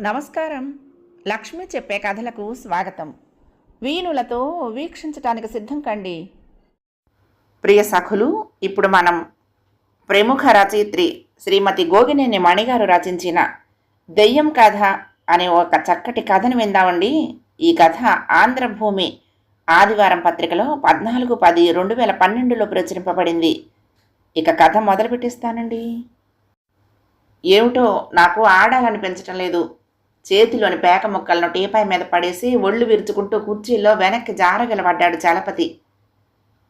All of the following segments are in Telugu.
నమస్కారం. లక్ష్మి చెప్పే కథలకు స్వాగతం. వీణులతో వీక్షించటానికి సిద్ధం కండి. ప్రియ సఖులు ఇప్పుడు మనం ప్రముఖ రచయిత్రి శ్రీమతి గోగినేని మణిగారు రచించిన దెయ్యం కథ అనే ఒక చక్కటి కథను విందామండి. ఈ కథ ఆంధ్రభూమి ఆదివారం పత్రికలో పద్నాలుగు పది రెండు వేల పన్నెండులో ప్రచురింపబడింది. ఇక కథ మొదలు పెట్టిస్తానండి ఏమిటో నాకు ఆడాలనిపించటం లేదు. చేతిలోని పేక ముక్కలను టీపాయ్ మీద పడేసి ఒళ్ళు విరుచుకుంటూ కుర్చీలో వెనక్కి జారగలబడ్డాడు చలపతి.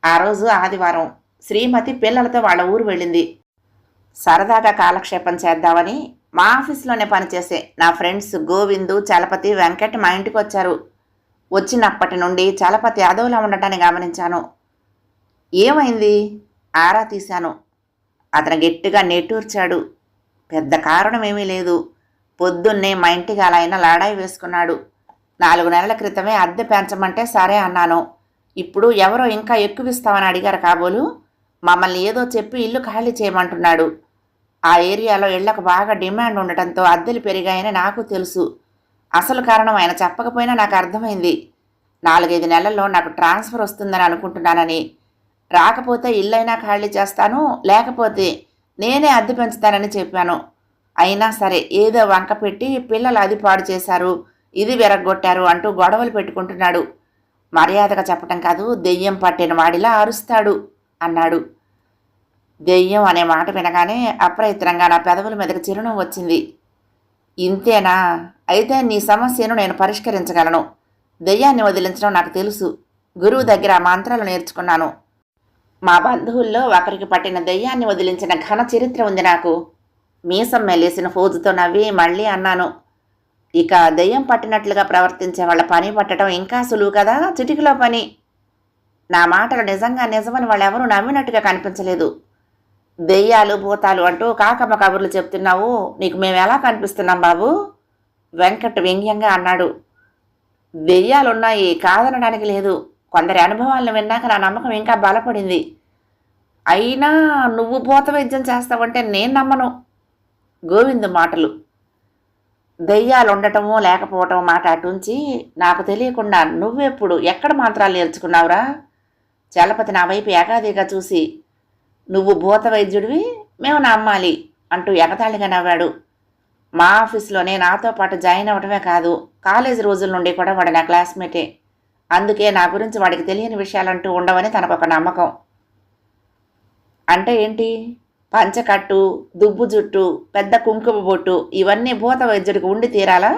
ఆ రోజు ఆదివారం శ్రీమతి పిల్లలతో వాళ్ళ ఊరు వెళ్ళింది. సరదాగా కాలక్షేపం చేద్దామని మా ఆఫీస్లోనే పనిచేసే నా ఫ్రెండ్స్ గోవిందు చలపతి వెంకట్ మా ఇంటికి వచ్చారు. వచ్చినప్పటి నుండి చలపతి అదోలా ఉండటాన్ని గమనించాను. ఏమైంది? ఆరా తీశాను. అతను గట్టిగా నెట్టూర్చాడు. పెద్ద కారణం ఏమీ లేదు. పొద్దున్నే మా ఇంటికి అలా అయినా లాడాయి వేసుకున్నాడు. నాలుగు నెలల క్రితమే అద్దె పెంచమంటే సరే అన్నాను. ఇప్పుడు ఎవరో ఇంకా ఎక్కువ ఇస్తామని అడిగారు కాబోలు. మమ్మల్ని ఏదో చెప్పి ఇల్లు ఖాళీ చేయమంటున్నాడు. ఆ ఏరియాలో ఇళ్ళకు బాగా డిమాండ్ ఉండటంతో అద్దెలు పెరిగాయని నాకు తెలుసు. అసలు కారణం ఆయన చెప్పకపోయినా నాకు అర్థమైంది. నాలుగైదు నెలల్లో నాకు ట్రాన్స్ఫర్ వస్తుందని అనుకుంటున్నానని. రాకపోతే ఇల్లైనా ఖాళీ చేస్తాను లేకపోతే నేనే అద్దె పెంచుతానని చెప్పాను. అయినా సరే ఏదో వంక పెట్టి పిల్లలు అది పాడు చేశారు. ఇది విరగొట్టారు అంటూ గొడవలు పెట్టుకుంటున్నాడు. మర్యాదగా చెప్పటం కాదు దెయ్యం పట్టిన వాడిలా అరుస్తాడు అన్నాడు. దెయ్యం అనే మాట వినగానే అప్రయత్నంగా నా పెదవుల మీదకి చిరునవ్వు వచ్చింది. ఇంతేనా? అయితే నీ సమస్యను నేను పరిష్కరించగలను. దెయ్యాన్ని వదిలించడం నాకు తెలుసు. గురువు దగ్గర ఆ మంత్రాలు నేర్చుకున్నాను. మా బంధువుల్లో ఒకరికి పట్టిన దెయ్యాన్ని వదిలించిన ఘన చరిత్ర ఉంది నాకు. మీసం మెలేసిన ఫోజుతో నవ్వి మళ్ళీ అన్నాను ఇక దెయ్యం పట్టినట్లుగా ప్రవర్తించే వాళ్ళ పని పట్టడం ఇంకా సులువు కదా చిటికలో పని. నా మాటలు నిజంగా నిజమని వాళ్ళెవరూ నమ్మినట్టుగా కనిపించలేదు. దెయ్యాలు భూతాలు అంటూ కాకమ్మ కబుర్లు చెప్తున్నావు నీకు మేము ఎలా కనిపిస్తున్నాం బాబు? వెంకట్ వ్యంగ్యంగా అన్నాడు దెయ్యాలున్నాయి కాదనడానికి లేదు. కొందరి అనుభవాలను విన్నాక నా నమ్మకం ఇంకా బలపడింది. అయినా నువ్వు భూత వైద్యం చేస్తావంటే నేను నమ్మను. గోవిందు మాటలు. దెయ్యాలు ఉండటమో లేకపోవటం మాట అటుంచి నాకు తెలియకుండా నువ్వెప్పుడు ఎక్కడ మంత్రాలు నేర్చుకున్నావురా? చలపతి నా వైపు ఏకాదిగా చూసి నువ్వు భూత వైద్యుడివి మేము నమ్మాలి అంటూ ఎగతాళిగా నవ్వాడు. మా ఆఫీస్లోనే నాతో పాటు జాయిన్ అవ్వడమే కాదు కాలేజీ రోజుల నుండి కూడా వాడు నా క్లాస్మేటే. అందుకే నా గురించి వాడికి తెలియని విషయాలంటూ ఉండవని తనకొక నమ్మకం. అంటే ఏంటి? పంచకట్టు దుబ్బు జుట్టు పెద్ద కుంకుమ బొట్టు ఇవన్నీ భూత వైద్యుడికి ఉండి తీరాలా?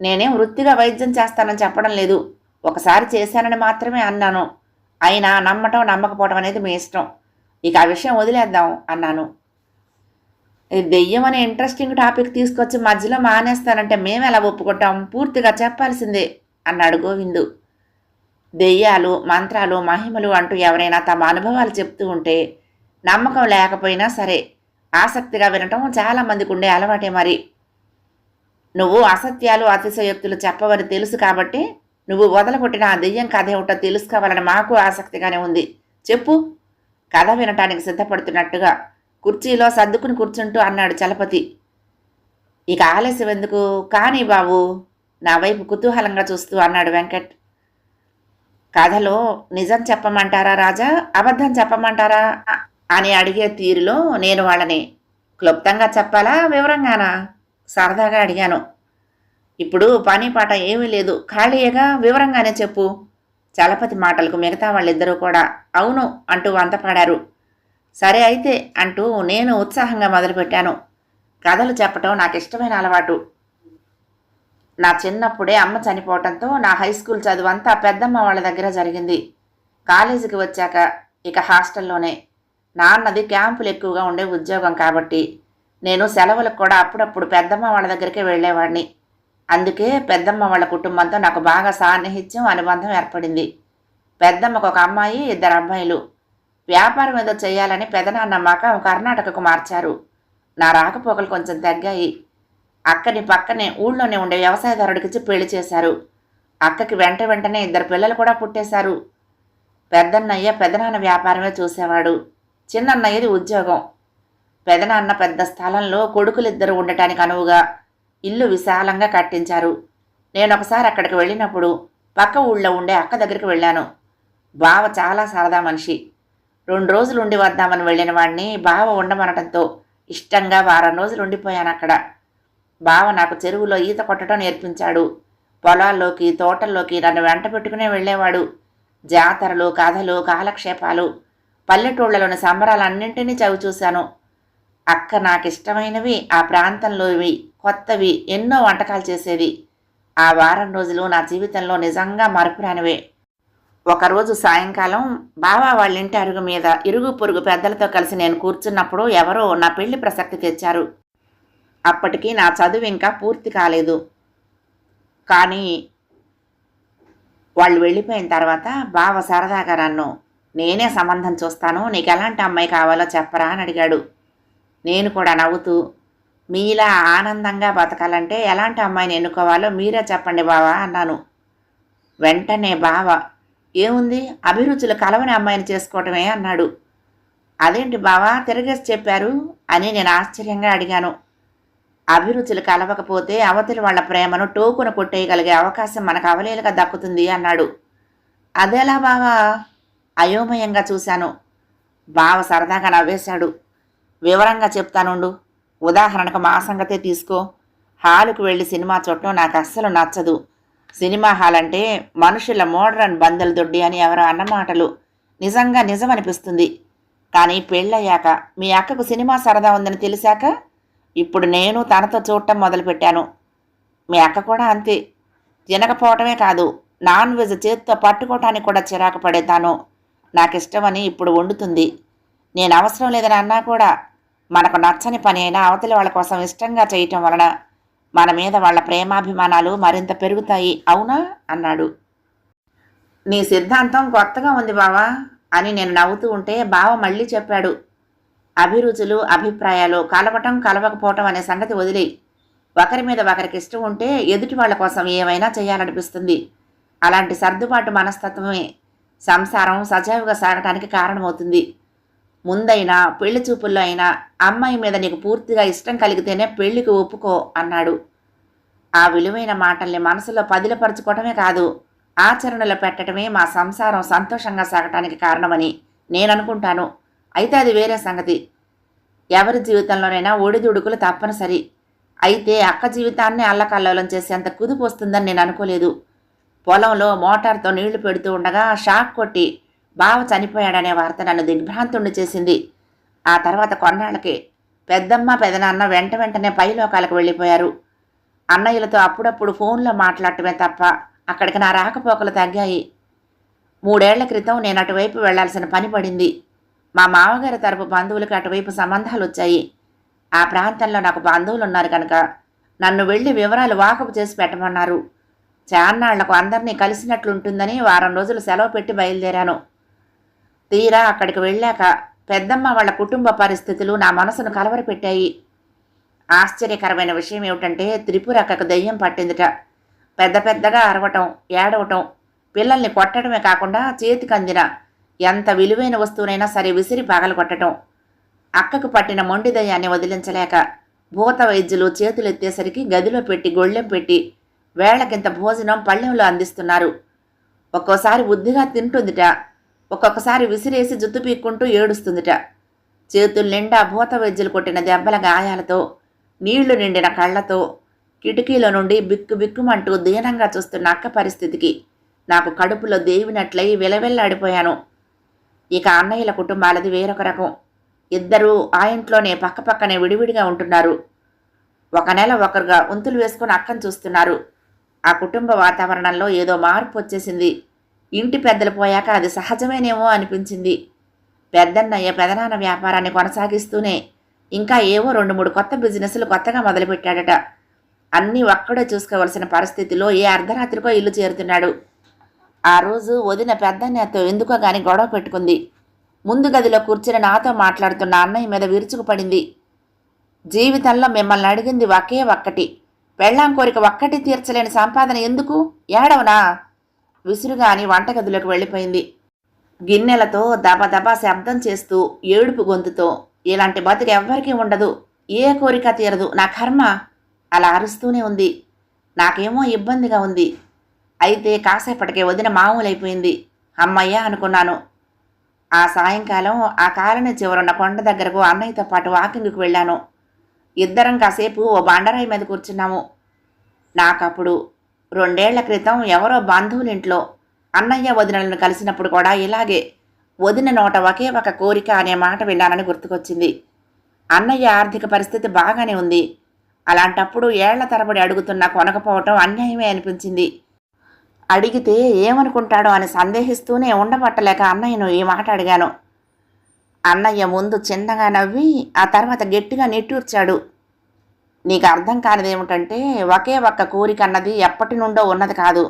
నేనేం వృత్తిగా వైద్యం చేస్తానని చెప్పడం లేదు. ఒకసారి చేశానని మాత్రమే అన్నాను. అయినా నమ్మటం నమ్మకపోవడం అనేది మీ ఇష్టం. ఇక ఆ విషయం వదిలేద్దాం అన్నాను. దెయ్యం అనే ఇంట్రెస్టింగ్ టాపిక్ తీసుకొచ్చి మధ్యలో మానేస్తానంటే మేము ఎలా ఒప్పుకుంటాం? పూర్తిగా చెప్పాల్సిందే అన్నాడు గోవిందు. దెయ్యాలు మంత్రాలు మహిమలు అంటూ ఎవరైనా తమ అనుభవాలు చెప్తూ ఉంటే నమ్మకం లేకపోయినా సరే ఆసక్తిగా వినటం చాలామందికి ఉండే అలవాటే మరి. నువ్వు అసత్యాలు అతిశయోక్తులు చెప్పవని తెలుసు కాబట్టి నువ్వు వదలగొట్టిన ఆ దెయ్యం కథ ఏమిటో తెలుసుకోవాలని మాకు ఆసక్తిగానే ఉంది. చెప్పు. కథ వినటానికి సిద్ధపడుతున్నట్టుగా కుర్చీలో సర్దుకుని కూర్చుంటూ అన్నాడు చలపతి. ఇక ఆలస్యం ఎందుకు? కానీ బాబు. నా వైపు కుతూహలంగా చూస్తూ అన్నాడు వెంకట్. కథలో నిజం చెప్పమంటారా రాజా? అబద్ధం చెప్పమంటారా? అని అడిగే తీరులో నేను వాళ్ళని క్లుప్తంగా చెప్పాలా? వివరంగానా? సరదాగా అడిగాను. ఇప్పుడు పని పాట ఏమీ లేదు. ఖాళీగా వివరంగానే చెప్పు. చలపతి మాటలకు మిగతా వాళ్ళిద్దరూ కూడా అవును అంటూ వంతపాడారు సరే అయితే అంటూ నేను ఉత్సాహంగా మొదలుపెట్టాను. కథలు చెప్పటం నాకు ఇష్టమైన అలవాటు. నా చిన్నప్పుడే అమ్మ చనిపోవటంతో నా హై స్కూల్ చదువంతా పెద్దమ్మ వాళ్ళ దగ్గర జరిగింది. కాలేజీకి వచ్చాక ఇక హాస్టల్లోనే. నాన్నది క్యాంపులు ఎక్కువగా ఉండే ఉద్యోగం కాబట్టి నేను సెలవులకు కూడా అప్పుడప్పుడు పెద్దమ్మ వాళ్ళ దగ్గరికే వెళ్ళేవాడిని. అందుకే పెద్దమ్మ వాళ్ళ కుటుంబంతో నాకు బాగా సాన్నిహిత్యం అనుబంధం ఏర్పడింది. పెద్దమ్మకు ఒక అమ్మాయి ఇద్దరు అబ్బాయిలు. వ్యాపారం ఏదో చేయాలని పెదనాన్నమ్మాక కర్ణాటకకు మార్చారు. నా రాకపోకలు కొంచెం తగ్గాయి. అక్కని పక్కనే ఊళ్ళోనే ఉండే వ్యవసాయదారుడికిచ్చి పెళ్ళి చేశారు. అక్కకి వెంట వెంటనే ఇద్దరు పిల్లలు కూడా పుట్టేశారు. పెద్దన్నయ్య పెదనాన్న వ్యాపారమే చూసేవాడు. చిన్నన్నయ్యది ఉద్యోగం. పెదనాన్న పెద్ద స్థలంలో కొడుకులిద్దరు ఉండటానికి అనువుగా ఇల్లు విశాలంగా కట్టించారు. నేను ఒకసారి అక్కడికి వెళ్ళినప్పుడు పక్క ఊళ్ళో ఉండే అక్క దగ్గరికి వెళ్ళాను. బావ చాలా సరదా మనిషి. రెండు రోజులు ఉండి వద్దామని వెళ్ళిన వాడిని బావ ఉండమనటంతో ఇష్టంగా వారం రోజులు ఉండిపోయాను అక్కడ. బావ నాకు చెరువులో ఈత కొట్టడం నేర్పించాడు. పొలాల్లోకి తోటల్లోకి నన్ను వెంట పెట్టుకునే వెళ్ళేవాడు. జాతరలు కథలు కాలక్షేపాలు పల్లెటూళ్ళలోని సంబరాలన్నింటినీ చవి చూశాను అక్క నాకు ఇష్టమైనవి ఆ ప్రాంతంలోవి కొత్తవి ఎన్నో వంటకాలు చేసేది ఆ వారం రోజులు నా జీవితంలో నిజంగా మరపురానివే. ఒకరోజు సాయంకాలం బావా వాళ్ళ ఇంటి అరుగు మీద ఇరుగు పొరుగు పెద్దలతో కలిసి నేను కూర్చున్నప్పుడు ఎవరో నా పెళ్ళి ప్రసక్తి తెచ్చారు. అప్పటికి నా చదువు ఇంకా పూర్తి కాలేదు. కానీ వాళ్ళు వెళ్ళిపోయిన తర్వాత బావ సరదాగా నన్ను నేనే సంబంధం చూస్తాను నీకు ఎలాంటి అమ్మాయి కావాలో చెప్పరా అని అడిగాడు. నేను కూడా నవ్వుతూ మీలా ఆనందంగా బతకాలంటే ఎలాంటి అమ్మాయిని ఎన్నుకోవాలో మీరే చెప్పండి బావా అన్నాను. వెంటనే బావ ఏముంది? అభిరుచులు కలవని అమ్మాయిని చేసుకోవటమే అన్నాడు. అదేంటి బావా? తిరగేసి చెప్పారు అని నేను ఆశ్చర్యంగా అడిగాను. అభిరుచులు కలవకపోతే అవతలి వాళ్ళ ప్రేమను టోకున కొట్టేయగలిగే అవకాశం మనకు అవలేలుగా దక్కుతుంది అన్నాడు. అదేలా బావా? అయోమయంగా చూశాను. బావ సరదాగా నవ్వేశాడు. వివరంగా చెప్తానుండు. ఉదాహరణకు మా సంగతే తీసుకో. హాలుకు వెళ్ళి సినిమా చూడటం నాకు అస్సలు నచ్చదు. సినిమా హాల్ అంటే మనుషుల మోడ్రన్ బందెల దొడ్డి అని ఎవరో అన్నమాటలు నిజంగా నిజమనిపిస్తుంది. కానీ పెళ్ళయ్యాక మీ అక్కకు సినిమా సరదా ఉందని తెలిసాక ఇప్పుడు నేను తనతో చూడటం మొదలుపెట్టాను. మీ అక్క కూడా అంతే. తినకపోవటమే కాదు నాన్ వెజ్ చేత్తో పట్టుకోవటానికి కూడా చిరాకు పడేతాను నాకు ఇష్టమని ఇప్పుడు వండుతుంది. నేను అవసరం లేదని అన్నా కూడా మనకు నచ్చని పని అయినా అవతలి వాళ్ళ కోసం ఇష్టంగా చేయటం వలన మన మీద వాళ్ళ ప్రేమాభిమానాలు మరింత పెరుగుతాయి అవునా? అన్నాడు. నీ సిద్ధాంతం కొత్తగా ఉంది బావా అని నేను నవ్వుతూ ఉంటే బావ మళ్ళీ చెప్పాడు. అభిరుచులు అభిప్రాయాలు కలవటం కలవకపోవటం అనే సంగతి వదిలి ఒకరి మీద ఒకరికి ఇష్టం ఉంటే ఎదుటి వాళ్ళ కోసం ఏమైనా చేయాలనిపిస్తుంది. అలాంటి సర్దుబాటు మనస్తత్వమే సంసారం సజావుగా సాగటానికి కారణమవుతుంది. ముందైనా పెళ్ళి చూపుల్లో అయినా అమ్మాయి మీద నీకు పూర్తిగా ఇష్టం కలిగితేనే పెళ్ళికి ఒప్పుకో అన్నాడు. ఆ విలువైన మాటల్ని మనసులో పదిలపరచుకోవటమే కాదు ఆచరణలో పెట్టడమే మా సంసారం సంతోషంగా సాగటానికి కారణమని నేను అనుకుంటాను అయితే అది వేరే సంగతి. ఎవరి జీవితంలోనైనా ఒడిదుడుకులు తప్పనిసరి. అయితే అక్క జీవితాన్ని అల్లకల్లోలం చేసేంత కుదుపు వస్తుందని నేను అనుకోలేదు. పొలంలో మోటార్తో నీళ్ళు పెడుతూ ఉండగా షాక్ కొట్టి బావ చనిపోయాడనే వార్త నన్ను దిగ్భ్రాంతుణ్ణి చేసింది. ఆ తర్వాత కొన్నాళ్ళకి పెద్దమ్మ పెదనాన్న వెంట వెంటనే పైలోకాలకు వెళ్ళిపోయారు. అన్నయ్యలతో అప్పుడప్పుడు ఫోన్లో మాట్లాడటమే తప్ప అక్కడికి నా రాకపోకలు తగ్గాయి. మూడేళ్ళ క్రితం నేను అటువైపు వెళ్ళాల్సిన పని పడింది. మా మామగారి తరపు బంధువులకు అటువైపు సంబంధాలు వచ్చాయి. ఆ ప్రాంతంలో నాకు బంధువులు ఉన్నారు కనుక నన్ను వెళ్ళి వివరాలు వాకపు చేసి పెట్టమన్నారు. చాన్నాళ్ళకు అందరినీ కలిసినట్లుంటుందని వారం రోజులు సెలవు పెట్టి బయలుదేరాను. తీరా అక్కడికి వెళ్ళాక పెద్దమ్మ వాళ్ళ కుటుంబ పరిస్థితులు నా మనసును కలవరపెట్టాయి. ఆశ్చర్యకరమైన విషయం ఏమిటంటే త్రిపురకకు దెయ్యం పట్టిందిట. పెద్ద పెద్దగా అరవటం ఏడవటం పిల్లల్ని కొట్టడమే కాకుండా చేతికి అందిన ఎంత విలువైన వస్తువునైనా సరే విసిరి పగలు కొట్టడం అక్కకు పట్టిన మొండిదయాన్ని వదిలించలేక భూత వైద్యులు చేతులు ఎత్తేసరికి గదిలో పెట్టి గొళ్ళెం పెట్టి వేళకింత భోజనం పళ్ళెంలో అందిస్తున్నారు. ఒక్కోసారి బుద్ధిగా తింటుందిట. ఒక్కొక్కసారి విసిరేసి జుత్తు పీక్కుంటూ ఏడుస్తుందిట. చేతులు నిండా భూత వైద్యులు కొట్టిన దెబ్బల గాయాలతో నీళ్ళు నిండిన కళ్ళతో కిటికీలో నుండి బిక్కు బిక్కుమంటూ దీనంగా చూస్తున్న అక్క పరిస్థితికి నాకు కడుపులో దేవినట్లయి విలవెల్లాడిపోయాను. ఇక అన్నయ్యల కుటుంబాలది వేరొక రకం. ఇద్దరూ ఆ ఇంట్లోనే పక్కపక్కనే విడివిడిగా ఉంటున్నారు. ఒక నెల ఒకరుగా ఉంతులు వేసుకుని అక్కను చూస్తున్నారు. ఆ కుటుంబ వాతావరణంలో ఏదో మార్పు వచ్చేసింది. ఇంటి పెద్దలు పోయాక అది సహజమేనేమో అనిపించింది. పెద్దన్నయ్య పెదనాన్న వ్యాపారాన్ని కొనసాగిస్తూనే ఇంకా ఏవో రెండు మూడు కొత్త బిజినెస్లు కొత్తగా మొదలుపెట్టాడట. అన్నీ ఒక్కడే చూసుకోవలసిన పరిస్థితిలో ఏ అర్ధరాత్రికో ఇల్లు చేరుతున్నాడు. ఆ రోజు వదిన పెద్దన్నయ్యతో ఎందుకో గాని గొడవ పెట్టుకుంది. ముందు గదిలో కూర్చుని నాతో మాట్లాడుతున్న అన్నయ్య మీద విరుచుకుపడింది. జీవితంలో మిమ్మల్ని అడిగింది ఒకే ఒక్కటి. పెళ్ళాం కోరిక ఒక్కటి తీర్చలేని సంపాదన ఎందుకు? ఏడవనా? విసురుగాని వంటగదిలోకి వెళ్ళిపోయింది. గిన్నెలతో దబదబా శబ్దం చేస్తూ ఏడుపు గొంతుతో ఇలాంటి బతుకు ఎవ్వరికీ ఉండదు. ఏ కోరిక తీరదు. నా కర్మ? అలా అరుస్తూనే ఉంది. నాకేమో ఇబ్బందిగా ఉంది. అయితే కాసేపటికే వదిన మామూలైపోయింది. అమ్మయ్య అనుకున్నాను. ఆ సాయంకాలం ఆ కాలనీ చివరున్న కొండ దగ్గరకు అన్నయ్యతో పాటు వాకింగ్కి వెళ్ళాను. ఇద్దరం కాసేపు ఓ బండరాయి మీద కూర్చున్నాము. నాకప్పుడు రెండేళ్ళ క్రితం ఎవరో బంధువులింట్లో అన్నయ్య వదినలను కలిసినప్పుడు కూడా ఇలాగే వదిన నోట ఒకే ఒక కోరిక అనే మాట విన్నానని గుర్తుకొచ్చింది. అన్నయ్య ఆర్థిక పరిస్థితి బాగానే ఉంది. అలాంటప్పుడు ఏళ్ళ తరబడి అడుగుతున్నా కొనకపోవటం అన్యాయమే అనిపించింది. అడిగితే ఏమనుకుంటాడో అని సందేహిస్తూనే ఉండబట్టలేక అన్నయ్యను ఈ మాట అడిగాను. అన్నయ్య ముందు చిన్నగా నవ్వి ఆ తర్వాత గట్టిగా నెట్టూర్చాడు. నీకు అర్థం కానిదేమిటంటే ఒకే ఒక్క కోరిక అన్నది ఎప్పటి నుండో ఉన్నది కాదు.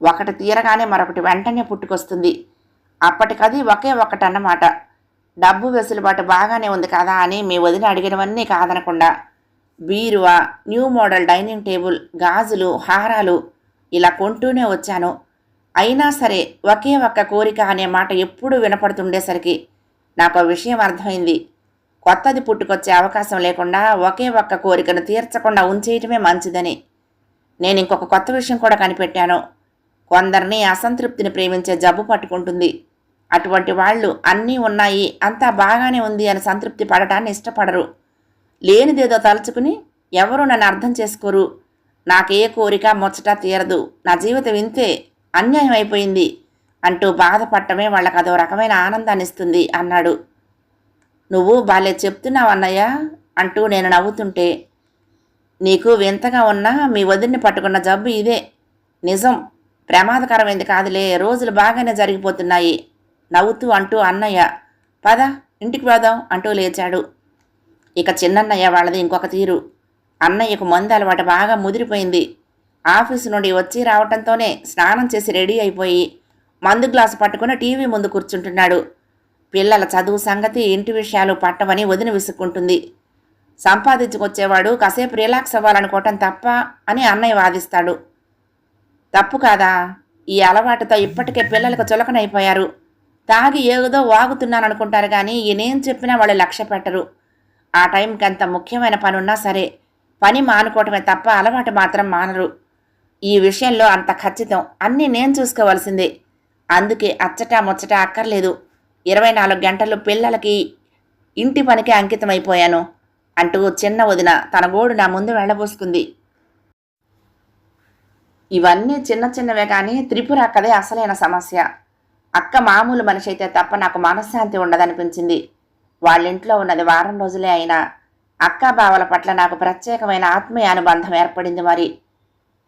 ఒకటి తీరగానే మరొకటి వెంటనే పుట్టుకొస్తుంది. అప్పటికది ఒకే ఒకటి అన్నమాట డబ్బు వెసులుబాటు బాగానే ఉంది కదా అని మీ వదిన అడిగినవన్నీ కాదనకుండా. బీరువా న్యూ మోడల్ డైనింగ్ టేబుల్ గాజులు హారాలు ఇలా కొంటూనే వచ్చాను. అయినా సరే ఒకే ఒక్క కోరిక అనే మాట ఎప్పుడూ వినపడుతుండేసరికి నాకు ఆ విషయం అర్థమైంది. కొత్తది పుట్టుకొచ్చే అవకాశం లేకుండా ఒకే ఒక్క కోరికను తీర్చకుండా ఉంచేయటమే మంచిదని. నేను ఇంకొక కొత్త విషయం కూడా కనిపెట్టాను. కొందరిని అసంతృప్తిని ప్రేమించే జబ్బు పట్టుకుంటుంది. అటువంటి వాళ్ళు అన్నీ ఉన్నాయి అంతా బాగానే ఉంది అని సంతృప్తి పడటాన్ని ఇష్టపడరు. లేనిదేదో తలుచుకుని ఎవరూ నన్ను అర్థం చేసుకోరు. నాకే కోరిక ముచ్చట తీరదు. నా జీవితం ఇంతే. అన్యాయం అయిపోయింది. అంటూ బాధపడటమే వాళ్ళకి అదో రకమైన ఆనందాన్ని ఇస్తుంది అన్నాడు. నువ్వు బాలే చెప్తున్నావు అన్నయ్య అంటూ నేను నవ్వుతుంటే నీకు వింతగా ఉన్నా మీ వదిన్ని పట్టుకున్న జబ్బు ఇదే. నిజం. ప్రమాదకరమైంది కాదులే. రోజులు బాగానే జరిగిపోతున్నాయి. నవ్వుతూ అంటూ అన్నయ్య పద ఇంటికి పోదాం అంటూ లేచాడు. ఇక చిన్నన్నయ్య వాళ్ళది ఇంకొక తీరు. అన్నయ్యకు మందు అలవాటు బాగా ముదిరిపోయింది. ఆఫీసు నుండి వచ్చి రావటంతోనే స్నానం చేసి రెడీ అయిపోయి మందు గ్లాసు పట్టుకుని టీవీ ముందు కూర్చుంటున్నాడు. పిల్లల చదువు సంగతి ఇంటి విషయాలు పట్టవని వదిన విసుక్కుంటుంది. సంపాదించుకొచ్చేవాడు కాసేపు రిలాక్స్ అవ్వాలనుకోవటం తప్ప అని అన్నయ్య వాదిస్తాడు. తప్పు కాదా? ఈ అలవాటుతో ఇప్పటికే పిల్లలకు చులకనైపోయారు. తాగి ఏదో వాగుతున్నాను అనుకుంటారు కానీ ఈయనేం చెప్పినా వాళ్ళు లక్ష్య పెట్టరు ఆ టైంకి అంత ముఖ్యమైన పనున్నా సరే పని మానుకోవటమే తప్ప అలవాటు మాత్రం మానరు. ఈ విషయంలో అంత ఖచ్చితం. అన్నీ నేను చూసుకోవాల్సిందే. అందుకే అచ్చటా ముచ్చట అక్కర్లేదు. ఇరవై నాలుగు గంటలు పిల్లలకి ఇంటి పనికి అంకితమైపోయాను అంటూ చిన్న వదిన తన గోడు నా ముందు వెళ్ళబోసుకుంది. ఇవన్నీ చిన్న చిన్నవే కానీ త్రిపుర అక్కదే అసలైన సమస్య. అక్క మామూలు మనిషి అయితే తప్ప నాకు మనశ్శాంతి ఉండదనిపించింది. వాళ్ళింట్లో ఉన్నది వారం రోజులే అయినా అక్క బావల పట్ల నాకు ప్రత్యేకమైన ఆత్మీయ అనుబంధం ఏర్పడింది మరి.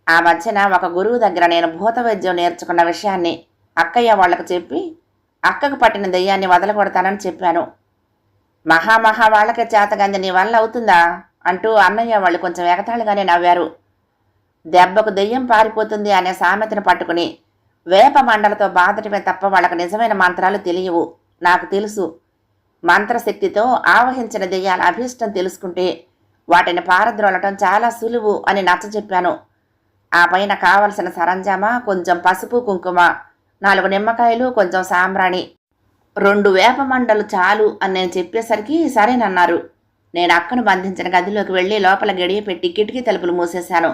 ఆ మధ్యన ఒక గురువు దగ్గర నేను భూత వైద్యం నేర్చుకున్న విషయాన్ని అక్కయ్య వాళ్ళకు చెప్పి అక్కకు పట్టిన దెయ్యాన్ని వదలగొడతానని చెప్పాను. మహామహా వాళ్ళకే చేతగంది నీ వల్ల అవుతుందా? అంటూ అన్నయ్య వాళ్ళు కొంచెం ఎగతాళిగానే నవ్వారు. దెబ్బకు దెయ్యం పారిపోతుంది అనే సామెతను పట్టుకుని వేప మండలతో బాధటమే తప్ప వాళ్ళకు నిజమైన మంత్రాలు తెలియవు. నాకు తెలుసు. మంత్రశక్తితో ఆవహించిన దెయ్యాల అభీష్టం తెలుసుకుంటే వాటిని పారద్రోలటం చాలా సులువు అని నచ్చజెప్పాను ఆ పైన కావలసిన సరంజామా కొంచెం పసుపు కుంకుమ నాలుగు నిమ్మకాయలు కొంచెం సాంబ్రాణి రెండు వేప మండలు చాలు అని నేను చెప్పేసరికి సరేనన్నారు. నేను అక్కను బంధించిన గదిలోకి వెళ్ళి లోపల గడియ పెట్టి కిటికీ తలుపులు మూసేశాను.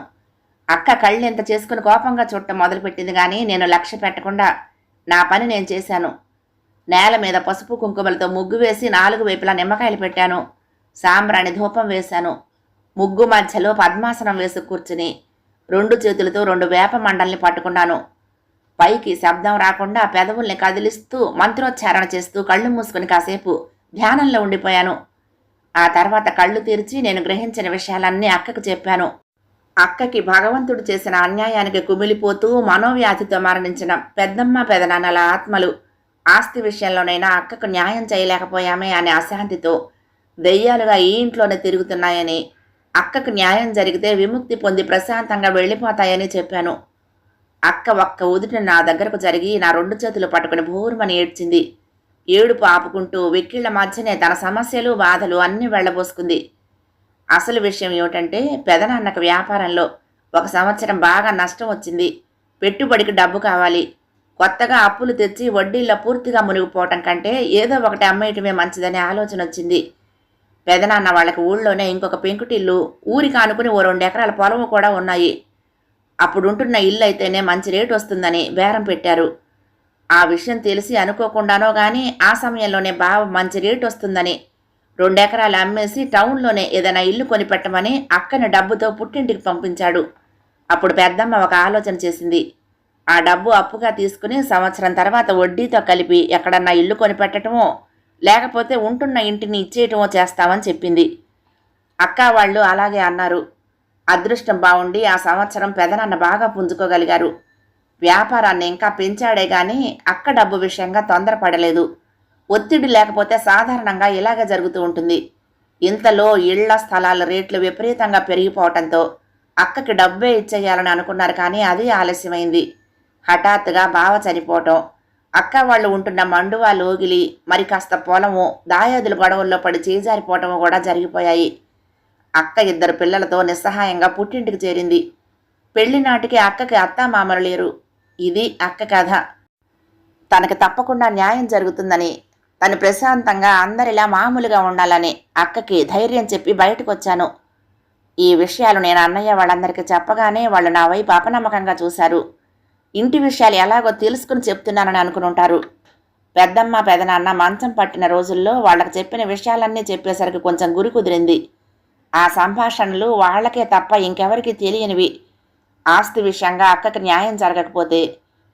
అక్క కళ్ళు ఇంత చేసుకుని కోపంగా చుట్టం మొదలుపెట్టింది కానీ నేను లక్ష్య పెట్టకుండా నా పని నేను చేశాను. నేల మీద పసుపు కుంకుమలతో ముగ్గు వేసి నాలుగు వైపులా నిమ్మకాయలు పెట్టాను. సాంబ్రాణి ధూపం వేశాను. ముగ్గు మధ్యలో పద్మాసనం వేసి కూర్చుని రెండు చేతులతో రెండు వేప మండల్ని పట్టుకున్నాను. పైకి శబ్దం రాకుండా పెదవుల్ని కదిలిస్తూ మంత్రోచ్చారణ చేస్తూ కళ్ళు మూసుకుని కాసేపు ధ్యానంలో ఉండిపోయాను. ఆ తర్వాత కళ్ళు తెరిచి నేను గ్రహించిన విషయాలన్నీ అక్కకు చెప్పాను. అక్కకి భగవంతుడు చేసిన అన్యాయానికి కుమిలిపోతూ మనోవ్యాధితో మరణించిన పెద్దమ్మ పెదనాన్నల ఆత్మలు ఆస్తి విషయంలోనైనా అక్కకు న్యాయం చేయలేకపోయామే అనే అశాంతితో దెయ్యాలుగా ఈ ఇంట్లోనే తిరుగుతున్నాయని అక్కకు న్యాయం జరిగితే విముక్తి పొంది ప్రశాంతంగా వెళ్ళిపోతాయని చెప్పాను. అక్క ఒక్క ఉదుట నా దగ్గరకు జరిగి నా రెండు చేతులు పట్టుకుని భూర్మని ఏడ్చింది. ఏడుపు ఆపుకుంటూ వెక్కిళ్ళ మధ్యనే తన సమస్యలు బాధలు అన్నీ వెళ్ళబోసుకుంది. అసలు విషయం ఏమిటంటే పెదనాన్నకు వ్యాపారంలో ఒక సంవత్సరం బాగా నష్టం వచ్చింది. పెట్టుబడికి డబ్బు కావాలి. కొత్తగా అప్పులు తెచ్చి వడ్డీల్లో పూర్తిగా మునిగిపోవటం కంటే ఏదో ఒకటి అమ్మేయటమే మంచిదనే ఆలోచన వచ్చింది. పెదనాన్న వాళ్ళకి ఊళ్ళోనే ఇంకొక పెంకుటిల్లు ఊరికి ఆనుకుని ఓ రెండు ఎకరాల పొలము కూడా ఉన్నాయి. అప్పుడుంటున్న ఇల్లు అయితేనే మంచి రేటు వస్తుందని బేరం పెట్టారు. ఆ విషయం తెలిసి అనుకోకుండానో కానీ ఆ సమయంలోనే బావ మంచి రేటు వస్తుందని రెండెకరాలు అమ్మేసి టౌన్లోనే ఏదైనా ఇల్లు కొనిపెట్టమని అక్కని డబ్బుతో పుట్టింటికి పంపించాడు. అప్పుడు పెద్దమ్మ ఒక ఆలోచన చేసింది. ఆ డబ్బు అప్పుగా తీసుకుని సంవత్సరం తర్వాత వడ్డీతో కలిపి ఎక్కడన్నా ఇల్లు కొనిపెట్టడమో లేకపోతే ఉంటున్న ఇంటిని ఇచ్చేయటమో చేస్తామని చెప్పింది. అక్క వాళ్ళు అలాగే అన్నారు. అదృష్టం బాగుండి ఆ సంవత్సరం పెదనాన్న బాగా పుంజుకోగలిగారు. వ్యాపారాన్ని ఇంకా పెంచాడే కానీ అక్క డబ్బు విషయంగా తొందరపడలేదు. ఒత్తిడి లేకపోతే సాధారణంగా ఇలాగే జరుగుతూ ఉంటుంది. ఇంతలో ఇళ్ళ స్థలాల రేట్లు విపరీతంగా పెరిగిపోవటంతో అక్కకి డబ్బే ఇచ్చేయాలని అనుకున్నారు కానీ అది ఆలస్యమైంది. హఠాత్తుగా బావ చనిపోవటం. అక్క వాళ్ళు ఉంటున్న మండువా లోగిలి మరి కాస్త పొలము దాయాదుల గొడవల్లో పడి చేజారిపోవటము కూడా జరిగిపోయాయి. అక్క ఇద్దరు పిల్లలతో నిస్సహాయంగా పుట్టింటికి చేరింది. పెళ్ళినాటికి అక్కకి అత్తామామలు లేరు. ఇది అక్క కథ. తనకి తప్పకుండా న్యాయం జరుగుతుందని తను ప్రశాంతంగా అందరిలా మామూలుగా ఉండాలని అక్కకి ధైర్యం చెప్పి బయటకు వచ్చాను ఈ విషయాలు నేను అన్నయ్య వాళ్ళందరికీ చెప్పగానే వాళ్ళు నా వైపు అపనమ్మకంగా చూశారు. ఇంటి విషయాలు ఎలాగో తెలుసుకుని చెప్తున్నానని అనుకుంటారు పెద్దమ్మ పెదనాన్న మంచం పట్టిన రోజుల్లో వాళ్ళకి చెప్పిన విషయాలన్నీ చెప్పేసరికి కొంచెం గురి కుదిరింది. ఆ సంభాషణలు వాళ్ళకే తప్ప ఇంకెవరికి తెలియనివి. ఆస్తి విషయంగా అక్కకి న్యాయం జరగకపోతే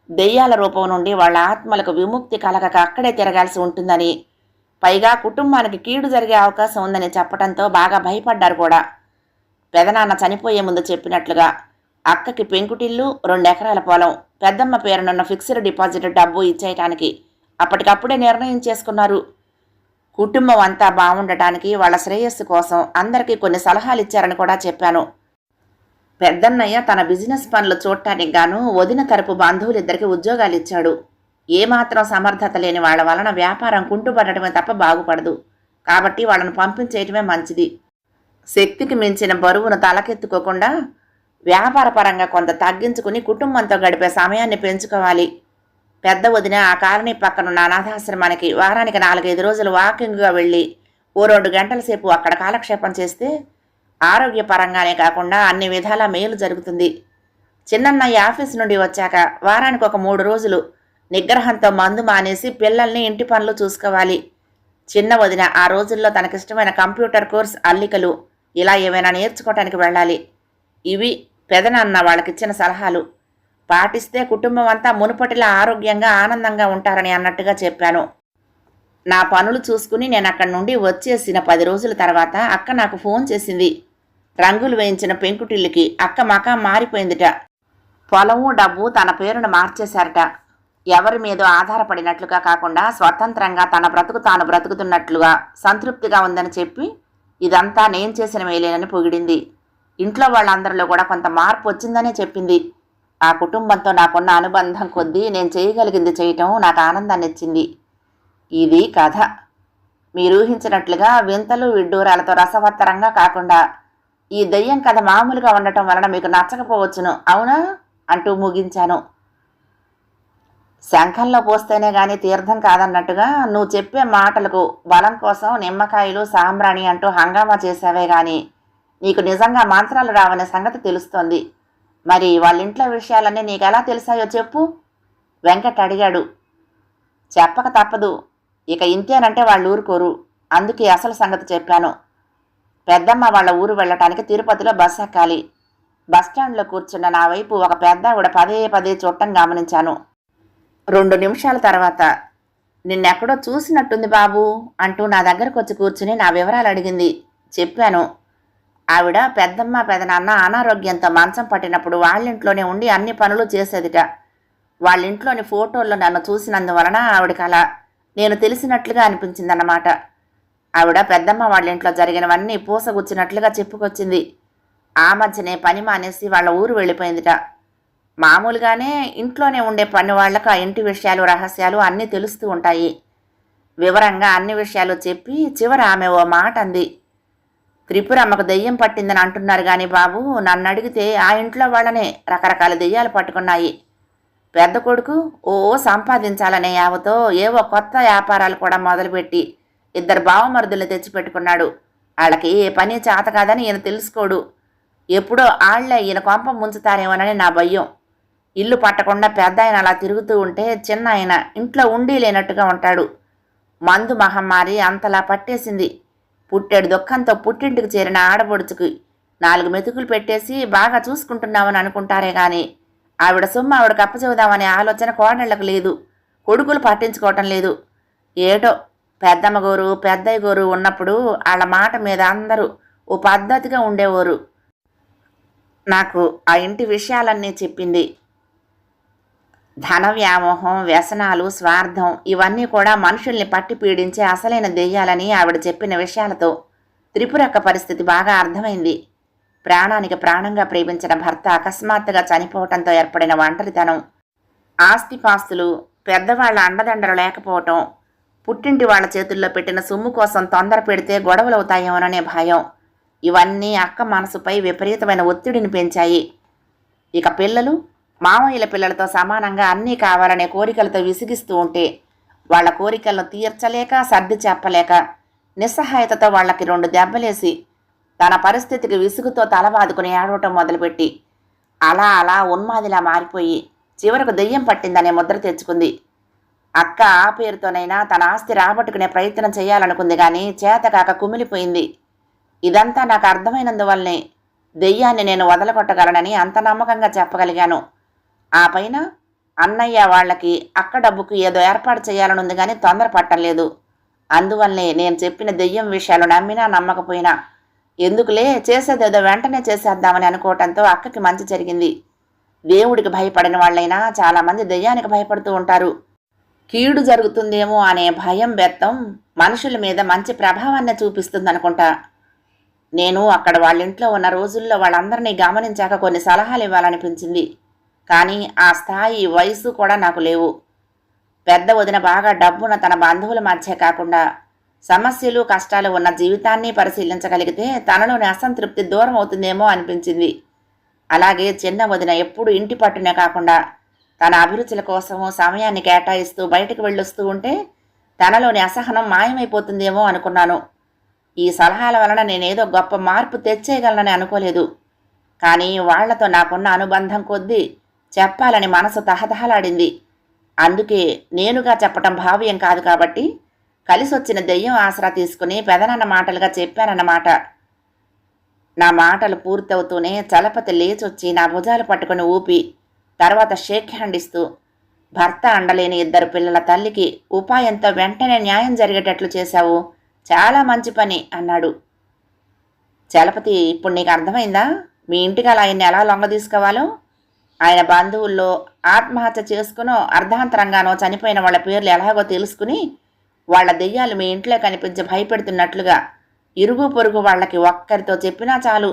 దెయ్యాల రూపం నుండి వాళ్ళ ఆత్మలకు విముక్తి కలగక అక్కడే తిరగాల్సి ఉంటుందని పైగా కుటుంబానికి కీడు జరిగే అవకాశం ఉందని చెప్పడంతో బాగా భయపడ్డారు కూడా. పెదనాన్న చనిపోయే ముందు చెప్పినట్లుగా అక్కకి పెంకుటిల్లు రెండు ఎకరాల పొలం. పెద్దమ్మ పేరునున్న ఫిక్స్డ్ డిపాజిట్ డబ్బు ఇచ్చేయటానికి అప్పటికప్పుడే నిర్ణయం చేసుకున్నారు. కుటుంబం అంతా బాగుండటానికి వాళ్ళ శ్రేయస్సు కోసం అందరికీ కొన్ని సలహాలు ఇచ్చారని కూడా చెప్పాను. పెద్దన్నయ్య తన బిజినెస్ పనులు చూడటానికి గాను వదిన తరపు బంధువులిద్దరికీ ఉద్యోగాలు ఇచ్చాడు ఏమాత్రం సమర్థత లేని వాళ్ళ వలన వ్యాపారం కుంటుపడటమే తప్ప బాగుపడదు. కాబట్టి వాళ్ళను పంపించేయటమే మంచిది. శక్తికి మించిన బరువును తలకెత్తుకోకుండా వ్యాపారపరంగా కొంత తగ్గించుకుని కుటుంబంతో గడిపే సమయాన్ని పెంచుకోవాలి. పెద్ద వదిన ఆ కాలనీ పక్కనున్న అనాథాశ్రమానికి వారానికి నాలుగైదు రోజులు వాకింగ్గా వెళ్ళి ఓ రెండు గంటల సేపు అక్కడ కాలక్షేపం చేస్తే ఆరోగ్యపరంగానే కాకుండా అన్ని విధాలా మేలు జరుగుతుంది. చిన్నన్నయ్య ఆఫీస్ నుండి వచ్చాక వారానికి ఒక మూడు రోజులు నిగ్రహంతో మందు మానేసి పిల్లల్ని ఇంటి పనులు చూసుకోవాలి. చిన్న వదిన ఆ రోజుల్లో తనకిష్టమైన కంప్యూటర్ కోర్స్ అల్లికలు ఇలా ఏమైనా నేర్చుకోవటానికి వెళ్ళాలి. ఇవి పెదనాన్న వాళ్ళకిచ్చిన సలహాలు. పాటిస్తే కుటుంబం అంతా మునుపటిలా ఆరోగ్యంగా ఆనందంగా ఉంటారని అన్నట్టుగా చెప్పాను. నా పనులు చూసుకుని నేను అక్కడి నుండి వచ్చేసిన పది రోజుల తర్వాత అక్క నాకు ఫోన్ చేసింది. రంగులు వేయించిన పెంకుటిల్లుకి అక్క మకా మారిపోయిందిట. పొలము డబ్బు తన పేరును మార్చేశారట. ఎవరి మీదో ఆధారపడినట్లుగా కాకుండా స్వతంత్రంగా తన బ్రతుకు తాను బ్రతుకుతున్నట్లుగా సంతృప్తిగా ఉందని చెప్పి ఇదంతా నేను చేసిన మేలేనని పొగిడింది. ఇంట్లో వాళ్ళందరిలో కూడా కొంత మార్పు వచ్చిందనే చెప్పింది. ఆ కుటుంబంతో నాకున్న అనుబంధం కొద్దీ నేను చేయగలిగింది చేయటం నాకు ఆనందాన్ని ఇచ్చింది. ఇది కథ. మీరు ఊహించినట్లుగా వింతలు విడ్డూరాలతో రసవత్తరంగా కాకుండా ఈ దయ్యం కథ మామూలుగా ఉండటం వలన మీకు నచ్చకపోవచ్చును అవునా? అంటూ ముగించాను. శంఖంలో పోస్తేనే గాని తీర్థం కాదన్నట్టుగా నువ్వు చెప్పే మాటలకు బలం కోసం నిమ్మకాయలు సాంబ్రాణి అంటూ హంగామా చేసావే గాని నీకు నిజంగా మంత్రాలు రావనే సంగతి తెలుస్తోంది. మరి వాళ్ళ ఇంట్లో విషయాలన్నీ నీకు ఎలా తెలిసాయో చెప్పు. వెంకట్ అడిగాడు. చెప్పక తప్పదు. ఇక ఇంతేనంటే వాళ్ళు ఊరుకోరు. అందుకే అసలు సంగతి చెప్పాను. పెద్దమ్మ వాళ్ళ ఊరు వెళ్ళటానికి తిరుపతిలో బస్ ఎక్కాలి. బస్టాండ్లో కూర్చున్న నా వైపు ఒక పెద్ద ఆవిడ పదే పదే చూడటం గమనించాను. రెండు నిమిషాల తర్వాత నిన్నెక్కడో చూసినట్టుంది బాబు అంటూ నా దగ్గరకు వచ్చి కూర్చుని నా వివరాలు అడిగింది. చెప్పాను. ఆవిడ పెద్దమ్మ పెదనాన్న అనారోగ్యంతో మంచం పట్టినప్పుడు వాళ్ళింట్లోనే ఉండి అన్ని పనులు చేసేదిట. వాళ్ళింట్లోని ఫోటోల్లో నన్ను చూసినందువలన ఆవిడకి అలా నేను తెలిసినట్లుగా అనిపించిందన్నమాట. ఆవిడ పెద్దమ్మ వాళ్ళ ఇంట్లో జరిగినవన్నీ పూసగుచ్చినట్లుగా చెప్పుకొచ్చింది. ఆ మధ్యనే పని మానేసి వాళ్ళ ఊరు వెళ్ళిపోయిందిట. మామూలుగానే ఇంట్లోనే ఉండే పని వాళ్ళకు ఆ ఇంటి విషయాలు రహస్యాలు అన్నీ తెలుస్తూ ఉంటాయి. వివరంగా అన్ని విషయాలు చెప్పి చివర ఆమె ఓ మాట అంది త్రిపురమ్మకు దెయ్యం పట్టిందని అంటున్నారు కానీ బాబు నన్ను అడిగితే ఆ ఇంట్లో వాళ్ళనే రకరకాల దెయ్యాలు పట్టుకున్నాయి. పెద్ద కొడుకు ఓ సంపాదించాలనే యావతో ఏవో కొత్త వ్యాపారాలు కూడా మొదలుపెట్టి ఇద్దరు బావమరుదులు తెచ్చిపెట్టుకున్నాడు. వాళ్ళకి ఏ పని చేత కాదని ఈయన తెలుసుకోడు. ఎప్పుడో ఆళ్ళే ఈయన కొంప ముంచుతారేమోనని నా భయం. ఇల్లు పట్టకుండా పెద్ద ఆయన అలా తిరుగుతూ ఉంటే చిన్న ఆయన ఇంట్లో ఉండి లేనట్టుగా ఉంటాడు. మందు మహమ్మారి అంతలా పట్టేసింది. పుట్టాడు దుఃఖంతో పుట్టింటికి చేరిన ఆడపడుచుకి నాలుగు మెతుకులు పెట్టేసి బాగా చూసుకుంటున్నామని అనుకుంటారే గాని ఆవిడ సొమ్ము ఆవిడకి అప్పచెబుదామనే ఆలోచన కోడళ్ళకు లేదు కొడుకులు పట్టించుకోవటం లేదు. ఏటో పెద్దమ్మ గోరు పెద్దయ్య గోరు ఉన్నప్పుడు వాళ్ళ మాట మీద అందరూ ఓ పద్ధతిగా ఉండేవారు. నాకు ఆ ఇంటి విషయాలన్నీ చెప్పింది. ధన వ్యామోహం వ్యసనాలు స్వార్థం ఇవన్నీ కూడా మనుషుల్ని పట్టి పీడించే అసలైన దెయ్యాలని ఆవిడ చెప్పిన విషయాలతో త్రిపురక్క పరిస్థితి బాగా అర్థమైంది. ప్రాణానికి ప్రాణంగా ప్రేమించిన భర్త అకస్మాత్తుగా చనిపోవటంతో ఏర్పడిన ఒంటరితనం ఆస్తిపాస్తులు పెద్దవాళ్ళ అండదండలు లేకపోవటం పుట్టింటి వాళ్ళ చేతుల్లో పెట్టిన సొమ్ము కోసం తొందర పెడితే గొడవలవుతాయేమోననే భయం. ఇవన్నీ అక్క మనసుపై విపరీతమైన ఒత్తిడిని పెంచాయి. ఇక పిల్లలు మామయ్యల పిల్లలతో సమానంగా అన్నీ కావాలనే కోరికలతో విసిగిస్తూ ఉంటే వాళ్ళ కోరికలను తీర్చలేక సర్ది చెప్పలేక నిస్సహాయతతో వాళ్ళకి రెండు దెబ్బలేసి తన పరిస్థితికి విసుగుతో తలవాదుకుని ఏడవటం మొదలుపెట్టి అలా అలా ఉన్మాదిలా మారిపోయి చివరకు దెయ్యం పట్టిందనే ముద్ర తెచ్చుకుంది. అక్క ఆ పేరుతోనైనా తన ఆస్తి రాబట్టుకునే ప్రయత్నం చేయాలనుకుంది కానీ చేతకాక కుమిలిపోయింది. ఇదంతా నాకు అర్థమైనందువల్లనే దెయ్యాన్ని నేను వదలగొట్టగలనని అంత నమ్మకంగా చెప్పగలిగాను. ఆ పైన అన్నయ్య వాళ్ళకి అక్క డబ్బుకు ఏదో ఏర్పాటు చేయాలనుంది కానీ తొందరపట్టలేదు. అందువల్లనే నేను చెప్పిన దెయ్యం విషయాలు నమ్మినా నమ్మకపోయినా ఎందుకులే చేసేదేదో వెంటనే చేసేద్దామని అనుకోవటంతో అక్కకి మంచి జరిగింది. దేవుడికి భయపడిన వాళ్ళైనా చాలామంది దెయ్యానికి భయపడుతూ ఉంటారు. కీడు జరుగుతుందేమో అనే భయం బెత్తం మనుషుల మీద మంచి ప్రభావాన్ని చూపిస్తుందనుకుంటా. నేను అక్కడ వాళ్ళ ఇంట్లో ఉన్న రోజుల్లో వాళ్ళందరినీ గమనించాక కొన్ని సలహాలు ఇవ్వాలనిపించింది. కానీ ఆ స్థాయి వయసు కూడా నాకు లేవు. పెద్ద వదిన బాగా డబ్బున తన బంధువుల మధ్య కాకుండా సమస్యలు కష్టాలు ఉన్న జీవితాన్ని పరిశీలించగలిగితే తనలోని అసంతృప్తి దూరం అవుతుందేమో అనిపించింది. అలాగే చిన్న వదిన ఎప్పుడు ఇంటి పట్టునే కాకుండా తన అభిరుచుల కోసము సమయాన్ని కేటాయిస్తూ బయటకు వెళ్ళొస్తూ ఉంటే తనలోని అసహనం మాయమైపోతుందేమో అనుకున్నాను. ఈ సలహాల వలన నేనేదో గొప్ప మార్పు తెచ్చేయగలనని అనుకోలేదు. కానీ వాళ్ళతో నాకున్న అనుబంధం కొద్దీ చెప్పాలని మనసు తహతహలాడింది. అందుకే నేనుగా చెప్పటం భావ్యం కాదు కాబట్టి కలిసొచ్చిన దెయ్యం ఆసరా తీసుకుని పెదనన్న మాటలుగా చెప్పానన్నమాట. నా మాటలు పూర్తవుతూనే చలపతి లేచొచ్చి నా భుజాలు పట్టుకుని ఊపి తర్వాత షేక్ హ్యాండ్ ఇస్తూ భర్త అండలేని ఇద్దరు పిల్లల తల్లికి ఉపాయంతో వెంటనే న్యాయం జరిగేటట్లు చేశావు. చాలా మంచి పని అన్నాడు. చలపతి ఇప్పుడు నీకు అర్థమైందా? మీ ఇంటికి అలా ఆయన్ని ఎలా లొంగ తీసుకోవాలో? ఆయన బంధువుల్లో ఆత్మహత్య చేసుకునో అర్ధాంతరంగానో చనిపోయిన వాళ్ళ పేర్లు ఎలాగో తెలుసుకుని వాళ్ళ దెయ్యాలు మీ ఇంట్లో కనిపించి భయపెడుతున్నట్లుగా ఇరుగు పొరుగు వాళ్ళకి ఒక్కరితో చెప్పినా చాలు.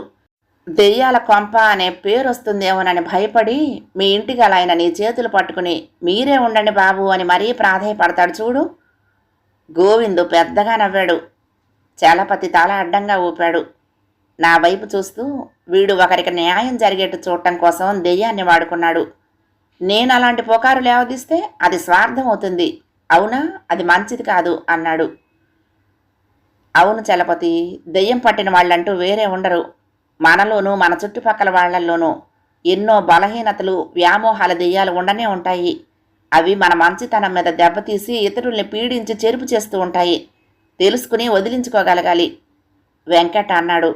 దెయ్యాల కొంప అనే పేరు వస్తుందేమోనని భయపడి మీ ఇంటికి అలా ఆయన నీ చేతులు పట్టుకుని మీరే ఉండండి బాబు అని మరీ ప్రాధాయపడతాడు చూడు. గోవిందు పెద్దగా నవ్వాడు. చలపతి తల అడ్డంగా ఊపాడు. నా వైపు చూస్తూ వీడు ఒకరికి న్యాయం జరిగేట్టు చూడటం కోసం దెయ్యాన్ని వాడుకున్నాడు. నేను అలాంటి పోకారు లేవదీస్తే అది స్వార్థం అవుతుంది. అవునా? అది మంచిది కాదు అన్నాడు. అవును చలపతి దెయ్యం పట్టిన వాళ్ళంటూ వేరే ఉండరు. మనలోనూ మన చుట్టుపక్కల వాళ్ళల్లోనూ ఎన్నో బలహీనతలు వ్యామోహాల దెయ్యాలు ఉండనే ఉంటాయి. అవి మన మంచితనం మీద దెబ్బతీసి ఇతరుల్ని పీడించి చెరుపు చేస్తూ ఉంటాయి. తెలుసుకుని వదిలించుకోగలగాలి. వెంకట అన్నాడు.